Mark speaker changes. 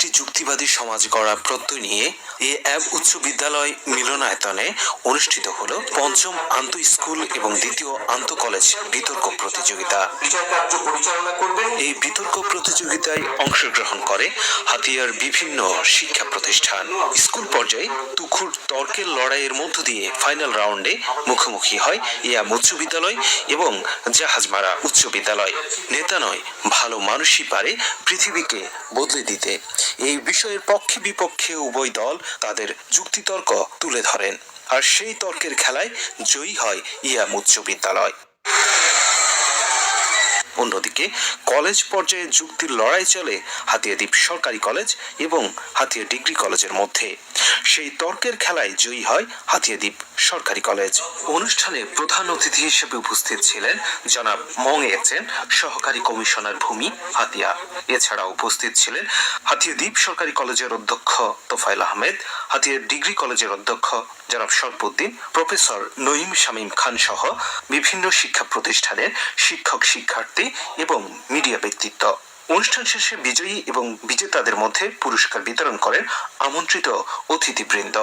Speaker 1: একটি যুক্তিবাদী সমাজ গড়ার প্রত্যয় নিয়ে এ অ্যাব উচ্চ বিদ্যালয় মিলনায়তনে অনুষ্ঠিত হল পঞ্চম আন্ত স্কুল এবং দ্বিতীয় আন্ত কলেজ বিতর্ক প্রতিযোগিতা এই বিতর্ক প্রতিযোগিতায় অংশগ্রহণ করে হাতিয়ার বিভিন্ন শিক্ষা প্রতিষ্ঠান স্কুল পর্যায়ে তুখুর তর্কের লড়াইয়ের মধ্য দিয়ে ফাইনাল রাউন্ডে মুখোমুখি হয় ইয়াম উচ্চ বিদ্যালয় এবং জাহাজমারা উচ্চ বিদ্যালয় নেতা নয় ভালো মানুষই পারে পৃথিবীকে বদলে দিতে এই বিষয়ের পক্ষে বিপক্ষে উভয় দল তাদের যুক্তিতর্ক তুলে ধরেন আর সেই তর্কের খেলায় জয়ী হয় ইয়াম উচ্চ বিদ্যালয় অন্যদিকে কলেজ পর্যায়ে যুক্তির লড়াই চলে হাতিয়াদ্বীপ সরকারি কলেজ এবং হাতিয়া ডিগ্রি কলেজের মধ্যে সেই তর্কের খেলায় জয়ী হয় হাতিয়াদ্বীপ সরকারি কলেজ অনুষ্ঠানে প্রধান অতিথি হিসেবে উপস্থিত ছিলেন জনাব মং এচেন সহকারী কমিশনার ভূমি হাতিয়া এছাড়া উপস্থিত ছিলেন হাতিয়া দ্বীপ সরকারি কলেজের অধ্যক্ষ তোফাইল আহমেদ হাতিয়া ডিগ্রি কলেজের অধ্যক্ষ জনাব সরফুদ্দিন প্রফেসর নঈম শামীম খান সহ বিভিন্ন শিক্ষা প্রতিষ্ঠানের শিক্ষক শিক্ষার্থী এবং মিডিয়া ব্যক্তিত্ব অনুষ্ঠান শেষে বিজয়ী এবং বিজেতাদের মধ্যে পুরস্কার বিতরণ করেন আমন্ত্রিত অতিথিবৃন্দ